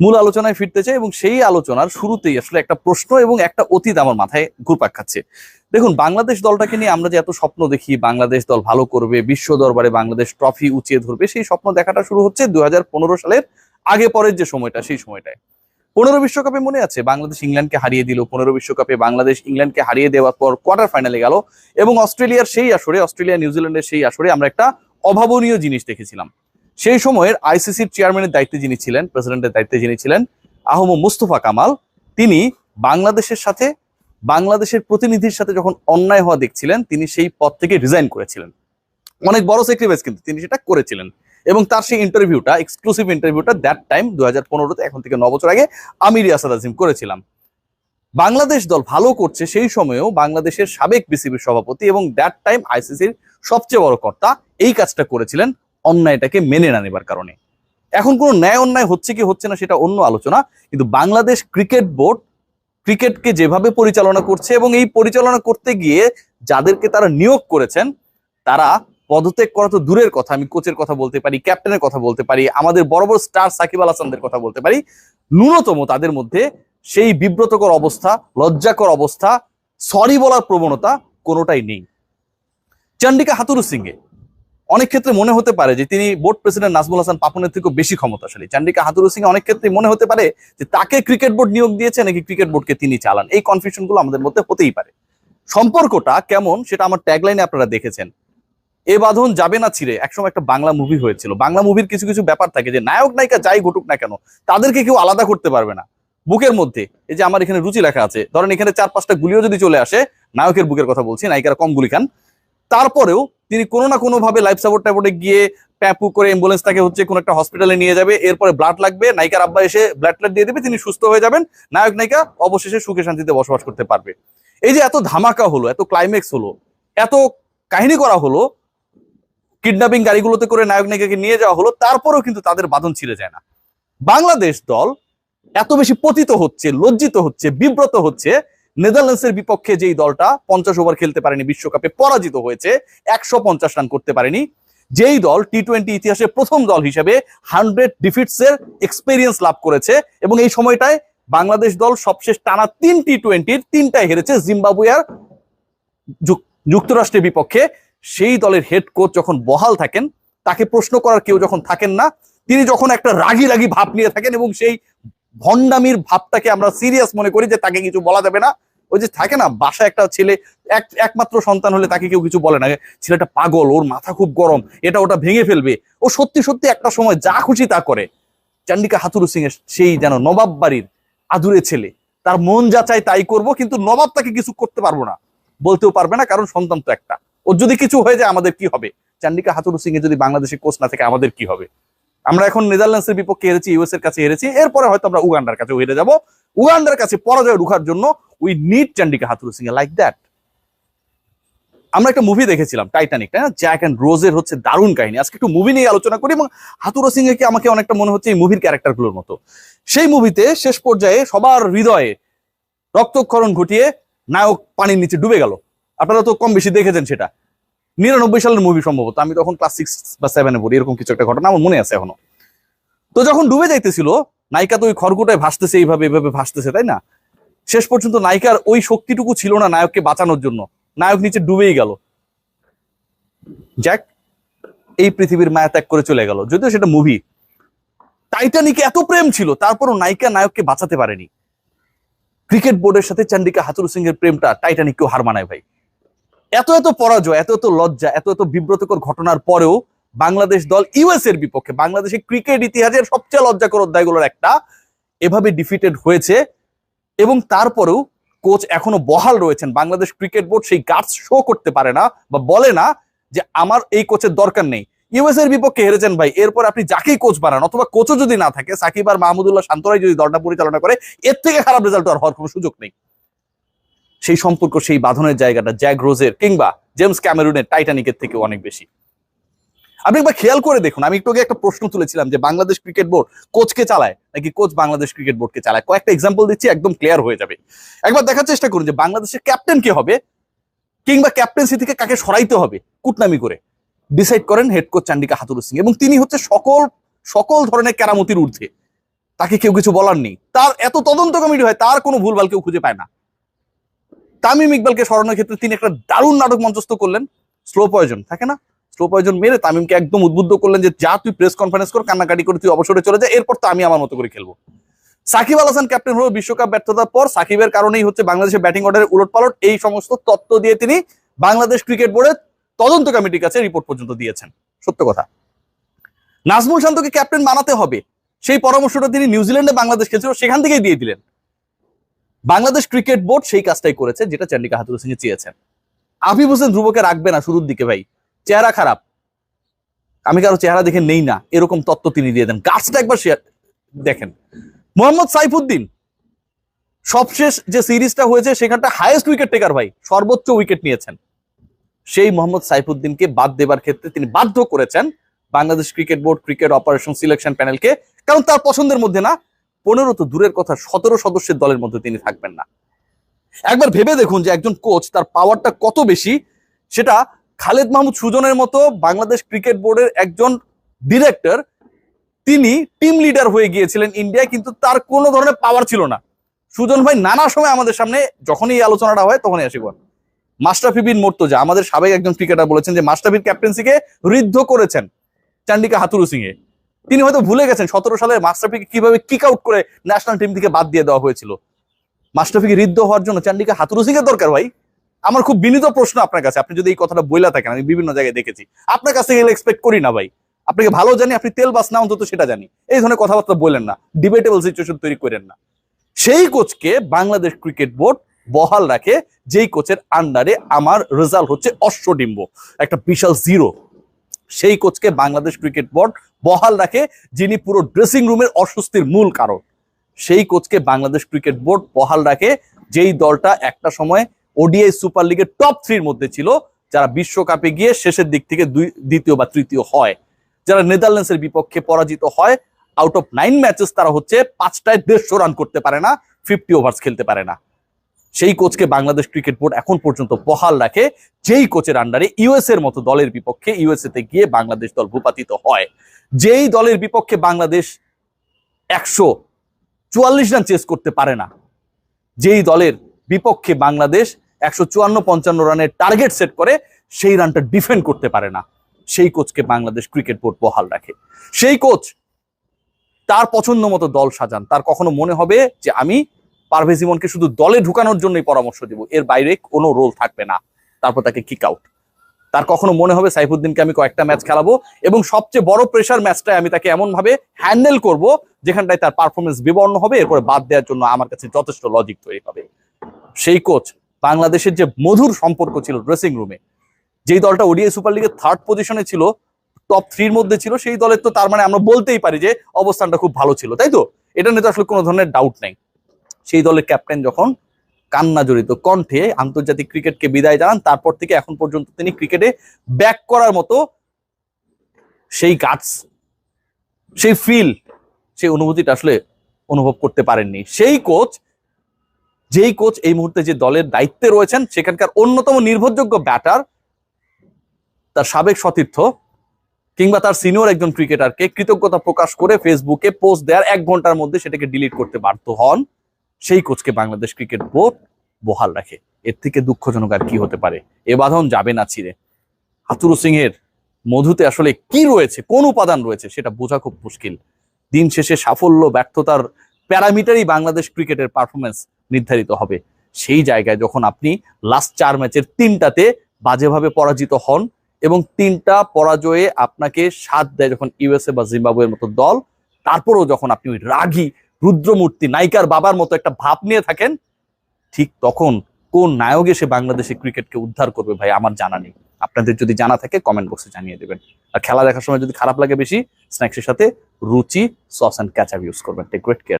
মূল আলোচনায় ফিরতে চাই এবং সেই আলোচনার শুরুতেই আসলে একটা প্রশ্ন এবং একটা অতীত আমার মাথায় ঘুরপাক খাচ্ছে। দেখুন, বাংলাদেশ দলটাকে নিয়ে আমরা যে এত স্বপ্ন দেখি, বাংলাদেশ দল ভালো করবে, বিশ্ব দরবারে বাংলাদেশ ট্রফি উঁচিয়ে ধরবে, সেই স্বপ্ন দেখাটা শুরু হচ্ছে দুই হাজার পনেরো সালের আগে পরের যে সময়টা, সেই সময়টায়। পনেরো বিশ্বকাপে মনে আছে, বাংলাদেশ ইংল্যান্ডকে হারিয়ে দিল। পনেরো বিশ্বকাপে বাংলাদেশ ইংল্যান্ডকে হারিয়ে দেওয়ার পর কোয়ার্টার ফাইনালে গেল এবং অস্ট্রেলিয়ার সেই আসরে, অস্ট্রেলিয়া নিউজিল্যান্ডের সেই আসরে আমরা একটা অভাবনীয় জিনিস দেখেছিলাম। সেই সময়ের আইসিসির চেয়ারম্যানের দায়িত্বে যিনি ছিলেন প্রেসিডেন্টের দায়িত্বে যিনি ছিলেন, আহম মুস্তফা কামাল, তিনি বাংলাদেশের সাথে, বাংলাদেশের প্রতিনিধির সাথে যখন অন্যায় হওয়া দেখছিলেন, তিনি সেই পদ থেকে রিজাইন করেছিলেন। অনেক বড় সেক্রিফাইস কিন্তু তিনি সেটা করেছিলেন। এবং তার সেই ইন্টারভিউটা এক্সক্লুসিভ ইন্টারভিউটা দ্যাট টাইম দু হাজার পনেরোতে, এখন থেকে ন বছর আগে আমি রিয়াসাদ আজিম করেছিলাম। বাংলাদেশ দল ভালো করছে সেই সময়েও বাংলাদেশের সাবেক বিসিবির সভাপতি এবং দ্যাট টাইম আইসিসির সবচেয়ে বড় কর্তা এই কাজটা করেছিলেন অন্যায়টাকে মেনে না নেবার কারণে। এখন কোনো ন্যায় অন্যায় হচ্ছে কি হচ্ছে না সেটা অন্য আলোচনা, কিন্তু বাংলাদেশ ক্রিকেট বোর্ড ক্রিকেটকে যেভাবে পরিচালনা করছে এবং এই পরিচালনা করতে গিয়ে যাদেরকে তারা নিয়োগ করেছেন, তারা পদত্যাগ করা তো দূরের কথা, আমি কোচের কথা বলতে পারি, ক্যাপ্টেনের কথা বলতে পারি, আমাদের বড় বড় স্টার সাকিব আল হাসানদের কথা বলতে পারি, ন্যূনতম তাদের মধ্যে সেই বিব্রতকর অবস্থা, লজ্জাকর অবস্থা সরি বলার প্রবণতা কোনোটাই নেই। চন্ডিকা হাতুরু সিংহে অনেক ক্ষেত্রে মনে হতে পারে যে তিনি বোর্ড প্রেসিডেন্ট নাজমুল হাসান পাপনের থেকেও বেশি ক্ষমতাশালী। চান্ডিকা হাতুরু সিং অনেক ক্ষেত্রে মনে হতে পারে যে তাকে ক্রিকেট বোর্ড নিয়োগ দিয়েছে নাকি ক্রিকেট বোর্ডকে তিনি চালান। এই কনফিউশনগুলো আমাদের মধ্যে হতেই পারে। সম্পর্কটা কেমন সেটা আমার ট্যাগলাইনে আপনারা দেখেছেন। এ বাঁধন যাবে না ছিঁড়ে। একসময় একটা বাংলা মুভি হয়েছিল। বাংলা মুভির কিছু কিছু ব্যাপার থাকে যে নায়ক নায়িকা যাই ঘটুক না কেন, তাদেরকে কেউ আলাদা করতে পারবে না। বুকের মধ্যে, এই যে আমার এখানে রুচি লেখা আছে, ধরেন এখানে চার পাঁচটা গুলিও যদি চলে আসে, নায়কের বুকের কথা বলছি, নায়িকারা কম গুলি খান। তারপরেও তিনি কোনো না কোনো ভাবে লাইফ সাপোর্ট ট্যাপোর্টে গিয়ে প্যাপু করে অ্যাম্বুলেন্স তাকে হচ্ছে কোনো একটা হসপিটালে নিয়ে যাবে, এরপরে ব্লাড লাগবে, নায়িকার আব্বা এসে ব্লাড ট্লাড দিয়ে দেবে, তিনি সুস্থ হয়ে যাবেন, নায়ক, নায়িকা অবশেষে সুখে শান্তিতে বসবাস করতে পারবে। এই যে এত ধামাকা হলো, এত ক্লাইম্যাক্স হলো, এত কাহিনী করা হলো কিডন্যাপিং গাড়িগুলোতে করে নায়ক, নায়িকাকে নিয়ে যাওয়া হলো, তারপরেও কিন্তু তাদের বাঁধন ছিঁড়ে যায় না। বাংলাদেশ দল এত বেশি পতিত হচ্ছে, লজ্জিত হচ্ছে, বিব্রত হচ্ছে নেদারল্যান্ডসের বিপক্ষে যেই দলটা পঞ্চাশ ওভার খেলতে পারেনি, বিশ্বকাপে পরাজিত হয়েছে, একশো পঞ্চাশ রান করতে পারেনি। যেই দল টি টোয়েন্টি ইতিহাসে প্রথম দল হিসেবে হান্ড্রেড ডিফিটস এর এক্সপেরিয়েন্স লাভ করেছে এবং এই সময়টায় বাংলাদেশ দল সবশেষ টানা তিন টি টোয়েন্টির তিনটায় হেরেছে জিম্বাবুয়ার যুক্তরাষ্ট্রের বিপক্ষে। সেই দলের হেড কোচ যখন বহাল থাকেন, তাকে প্রশ্ন করার কেউ যখন থাকেন না, তিনি যখন একটা রাগি রাগি ভাব নিয়ে থাকেন এবং সেই ভণ্ডামির ভাবটাকে আমরা সিরিয়াস মনে করি যে তাকে কিছু বলা যাবে না ওই যে থাকে না, বাসায় একটা ছেলে, এক, একমাত্র সন্তান হলে তাকে কেউ কিছু বলে না। ছেলেটা পাগল, ওর মাথা খুব গরম, এটা ওটা ভেঙে ফেলবে। ও সত্যি সত্যি একটা সময় যা খুশি তা করে। চান্ডিকা হাতুরু সিং এর সেই যেন নবাব বাড়ির আদুরে ছেলে। তার মন যা চায় তাই করব, কিন্তু নবাব তাকে কিছু করতে পারব না। বলতেও পারবে না, কারণ সন্তান তো একটা। ওর যদি কিছু হয়ে যায়, আমাদের কি হবে? চান্ডিকা হাতুরু সিং এ যদি বাংলাদেশে কোচ না থাকে, আমাদের কি হবে? আমরা এখন নেদারল্যান্ডসের বিপক্ষে হেরেছি ইউএস এর কাছে হেরেছি, এরপরে হয়তো আমরা উগান্ডার কাছে হেরে যাব। উগান্ডার কাছে পরাজয় রুখার জন্য we need Chandika Hathurusingha like that আমরা একটা মুভি দেখেছিলাম টাইটানিক তাই না? জ্যাক অ্যান্ড রোজের হচ্ছে দারুণ কাহিনী। আজকে একটু মুভি নিয়ে আলোচনা করি এবং হাতুরো সিং কে আমাকে অনেকটা মনে হচ্ছে এই মুভির ক্যারেক্টারগুলোর মতো। সেই মুভিতে শেষ পর্যায়ে সবার হৃদয়ে রক্তক্ষরণ ঘটিয়ে নায়ক পানির নিচে ডুবে গেল। আপনারা তো কম বেশি দেখেছেন সেটা। নিরানব্বই সালের মুভি সম্ভবত। আমি তখন ক্লাস সিক্স বা সেভেনে পড়ি, এরকম কিছু একটা ঘটনা আমার মনে আছে এখনও। তো যখন ডুবে যাইতেছিল, নায়িকা তো ওই খড়কুটায় ভাসতেছে, এইভাবে এইভাবে ভাসতেছে, তাই না? শেষ পর্যন্ত নায়িকার ওই শক্তিটুকু ছিল না নায়ককে বাঁচানোর জন্য। নায়ক নিচে ডুবেই গেল। জ্যাক এই পৃথিবীর মায়া ত্যাগ করে চলে গেল। যদিও সেটা মুভি টাইটানিকে এত প্রেম ছিল, তারপরও নায়িকা নায়ককে বাঁচাতে পারেনি। ক্রিকেট বোর্ডের সাথে চান্ডিকা হাতুরু সিং এর প্রেমটা টাইটানিককেও হার মানায় ভাই। এত এত পরাজয়, এত এত লজ্জা, এত এত বিব্রতকর ঘটনার পরেও বাংলাদেশ দল ইউএস এর বিপক্ষে, বাংলাদেশের ক্রিকেট ইতিহাসের সবচেয়ে লজ্জাকর অধ্যায়গুলোর একটা, এভাবে ডিফিটেড হয়েছে এবং তারপরেও কোচ এখনও বহাল রয়েছেন। বাংলাদেশ ক্রিকেট বোর্ড সেই গার্ডস শো করতে পারে না বা বলে না যে আমার এই কোচের দরকার নেই। ইউএস এর বিপক্ষে হেরেছেন ভাই। এরপর আপনি যাকেই কোচ বানান, অথবা কোচও যদি না থাকে, সাকিব আর মাহমুদুল্লাহ শান্তরাই যদি দলটা পরিচালনা করে, এর থেকে খারাপ রেজাল্ট আর হওয়ার কোনো সুযোগ নেই। সেই সম্পর্ক, সেই বাঁধনের জায়গাটা জ্যাক রোজের কিংবা জেমস ক্যামেরুনের টাইটানিকের থেকে অনেক বেশি। আপনি একবার খেয়াল করে দেখুন, আমি একটু আগে একটা প্রশ্ন তুলেছিলাম যে বাংলাদেশ ক্রিকেট বোর্ড কোচকে চালায়? নাকি কোচ বাংলাদেশ ক্রিকেট বোর্ডকে চালায়? কয়েকটা এক্সাম্পল দিচ্ছি, একদম ক্লিয়ার হয়ে যাবে। একবার দেখার চেষ্টা করুন যে বাংলাদেশের ক্যাপ্টেন কে হবে, কিংবা ক্যাপ্টেন্সি থেকে কাকে সরাইতে হবে, কুটনামি করে। ডিসাইড করেন head coach Chandika Hathurusingha, এবং তিনি হচ্ছে সকল সকল ধরনের কেরামতির ঊর্ধ্বে। তাকে কেউ কিছু বলার নেই। তার এত তদন্ত কমিটি হয়, তার কোনো ভুলভাল কেউ খুঁজে পায় না। তামিম ইকবালকে সরানোর ক্ষেত্রে তিনি একটা দারুণ নাটক মঞ্চস্থ করলেন। স্লো পয়জন থাকে না? স্লো মেরে তামিমকে একদম উদ্বুদ্ধ করলেন যে, যা, তুই প্রেস কনফারেন্স কর, কান্নাকাটি করে তুই অবসরে চলে যা, এরপর তো আমি আমার মতো করে খেলব। সাকিব আল হাসান ক্যাপ্টেন হলো বিশ্বকাপ ব্যর্থতার পর সাকিবের কারণেই হচ্ছে বাংলাদেশের ব্যাটিং অর্ডারের উলট পালট এই সমস্ত তত্ত্ব দিয়ে তিনি বাংলাদেশ ক্রিকেট বোর্ডের তদন্ত কমিটির কাছে রিপোর্ট পর্যন্ত দিয়েছেন। সত্য কথা। নাজমুল শান্তকে ক্যাপ্টেন বানাতে হবে। সেই পরামর্শটা তিনি নিউজিল্যান্ডে বাংলাদেশ খেলছিল, সেখান থেকেই দিয়ে দিলেন। বাংলাদেশ ক্রিকেট বোর্ড সেই কাজটাই করেছে, যেটা চন্ডিকা হাতুর সিং চেয়েছেন। আফিফ হোসেন ধ্রুবকে রাখবে না শুরুর দিকে ভাই। চেহারা খারাপ। আমি কারও চেহারা দেখে নেই না, এরকম তত্ত্ব তিনি দিয়ে দেন। গাছটা একবার দেখেন। মোহাম্মদ সাইফুদ্দিন, সবশেষ যে সিরিজটা হয়েছে, সেখানটা হাইয়েস্ট উইকেট টেকার ভাই, সর্বোচ্চ উইকেট নিয়েছেন। সেই মোহাম্মদ সাইফুদ্দিনকে বাদ দেবার ক্ষেত্রে তিনি বাধ্য করেছেন Bangladesh cricket board cricket operation selection প্যানেলকে। কারণ তার পছন্দের মধ্যে না, পনেরো তো দূরের কথা, সতেরো সদস্যের দলের মধ্যে তিনি থাকবেন না। একবার ভেবে দেখুন যে একজন কোচ তার পাওয়ারটা কত বেশি, সেটা খালেদ মাহমুদ সুজনের মতো বাংলাদেশ ক্রিকেট বোর্ডের একজন ডিরেক্টর, তিনি টিম লিডার হয়ে গিয়েছিলেন ইন্ডিয়ায়, কিন্তু তার কোনো ধরনের পাওয়ার ছিল না। সুজন ভাই নানা সময় আমাদের সামনে যখনই এই আলোচনাটা হয় তখনই আসি বল। বিন মোর্তজা, আমাদের সাবেক একজন ক্রিকেটার বলেছেন যে মাস্টাফির ক্যাপ্টেন্সিকে ঋদ্ধ করেছেন চান্ডিকা হাতুরু সিং এ তিনি হয়তো ভুলে গেছেন সতেরো সালে মাস্টাফিকে কীভাবে কিক আউট করে ন্যাশনাল টিম থেকে বাদ দিয়ে দেওয়া হয়েছিল। মাস্টাফিকে ঋদ্ধ হওয়ার জন্য চান্ডিকা হাতুরু সিং এর দরকার ভাই। আমার খুব বিনীত প্রশ্ন আপনার কাছে। আপনি যদি এই কথাটা বইলা থাকেন, আমি বিভিন্ন জায়গায় দেখেছি। আপনার কাছ থেকে এক্সপেক্ট করি না ভাই। আপনাকে ভালো জানি, আপনি তেল বাস না অন্তত সেটা জানি। এই ধরনের কথাবার্তা বলেন না। ডিবেটেবল সিচুয়েশন তৈরি করেন না। সেই কোচকে বাংলাদেশ ক্রিকেট বোর্ড বহাল রাখে যেই কোচের আন্ডারে আমার রেজাল্ট হচ্ছে অশ্বডিম্ব, একটা বিশাল জিরো সেই কোচকে বাংলাদেশ ক্রিকেট বোর্ড বহাল রাখে যিনি পুরো ড্রেসিং রুমের অস্বস্তির মূল কারণ। সেই কোচকে বাংলাদেশ ক্রিকেট বোর্ড বহাল রাখে যেই দলটা একটা সময় ওডিআই সুপার লিগের টপ থ্রির মধ্যে ছিল, যারা বিশ্বকাপে গিয়ে শেষের দিক থেকে দুই, দ্বিতীয় বা তৃতীয় হয়। যারা নেদারল্যান্ডসের বিপক্ষে পরাজিত হয় আউট অফ নাইন ম্যাচেস তারা হচ্ছে পাঁচটায় দেড়শো রান করতে পারে না ফিফটি ওভার্স খেলতে পারে না। সেই কোচকে বাংলাদেশ ক্রিকেট বোর্ড এখন পর্যন্ত বহাল রাখে, যেই কোচের আন্ডারে ইউএস এর মতো দলের বিপক্ষে ইউএসএ তে গিয়ে বাংলাদেশ দল ভূপাতিত হয়। যেই দলের বিপক্ষে বাংলাদেশ একশো চুয়াল্লিশ রান চেস করতে পারে না, যেই দলের বিপক্ষে বাংলাদেশ একশো চুয়ান্ন পঞ্চান্ন রানের টার্গেট সেট করে, সেই রানটা ডিফেন্ড করতে পারে না। সেই কোচকে বাংলাদেশ ক্রিকেট বোর্ড বহাল রাখে। সেই কোচ তার পছন্দ মতো দল সাজান। তার কখনো মনে হবে যে, আমি পারভেজ ইমনকে শুধু দলে ঢুকানোর জন্যই পরামর্শ দিব। এর বাইরে কোনো রোল থাকবে না। তারপর তাকে কিক আউট তার কখনো মনে হবে সাইফুদ্দিনকে আমি কয়েকটা ম্যাচ খেলাবো এবং সবচেয়ে বড় প্রেশার ম্যাচটায় আমি তাকে এমন ভাবে হ্যান্ডেল করব যেখানটায় তার পারফরমেন্স বিবর্ণ হবে। এরপরে বাদ দেওয়ার জন্য আমার কাছে যথেষ্ট লজিক তৈরি হবে। সেই কোচ বাংলাদেশের যে মধুর সম্পর্ক ছিল ড্রেসিং রুমে যেই দলটা ওডিআই সুপার লিগের থার্ড পজিশনে ছিল টপ থ্রির মধ্যে ছিল, সেই দলের তো তার মানে আমরা বলতেই পারি যে অবস্থানটা খুব ভালো ছিল, তাই তো? এটা নিয়ে তো আসলে কোনো ধরনের ডাউট নাই। সেই দলের ক্যাপ্টেন যখন কান্না জড়িত কণ্ঠে আন্তর্জাতিক ক্রিকেটকে বিদায় জানান, তারপর থেকে এখন পর্যন্ত তিনি ক্রিকেটে ব্যাক করার মতো সেই গাটস সেই ফিল সেই অনুভূতিটা আসলে অনুভব করতে পারেননি। সেই কোচ যেই কোচ এই মুহূর্তে যে দলের দায়িত্বে রয়েছেন, সেখানকার অন্যতম নির্ভরযোগ্য ব্যাটার তার সাবেক সতীর্থ কিংবা তার সিনিয়র একজন ক্রিকেটারকে কৃতজ্ঞতা প্রকাশ করে ফেসবুকে পোস্ট দেওয়ার এক ঘণ্টার মধ্যে সেটাকে ডিলিট করতে বাধ্য হন। সেই কোচকে বাংলাদেশ ক্রিকেট বোর্ড বহাল রাখে। এর থেকে দুঃখজনক আর কি হতে পারে? এ বাঁধন যাবে না ছিঁড়ে হাতুরু সিংহের মধুতে আসলে কি রয়েছে? কোন উপাদান রয়েছে? সেটা বোঝা খুব মুশকিল। দিন শেষে সাফল্য, ব্যর্থতার প্যারামিটারই বাংলাদেশ ক্রিকেটের পারফরমেন্স নির্ধারিত হবে। সেই জায়গায় যখন আপনি লাস্ট চার ম্যাচের তিনটাতে বাজেভাবে পরাজিত হন এবং তিনটা পরাজয়ে আপনাকে সাথ দেয় যখন ইউএসএ বা জিম্বাবুয়ের মতো দল, তারপরেও যখন আপনি ওই রাগী, রুদ্রমূর্তি, নায়িকার বাবার মতো একটা ভাব নিয়ে থাকেন, ঠিক তখন কোন নায়ক এসে বাংলাদেশে ক্রিকেটকে উদ্ধার করবে ভাই আমার জানা নেই। আপনাদের যদি জানা থাকে কমেন্ট বক্সে জানিয়ে দেবেন। আর খেলা দেখার সময় যদি খারাপ লাগে বেশি স্ন্যাক্সের সাথে Ruchi sauce and ketchup use করবেন। Take great care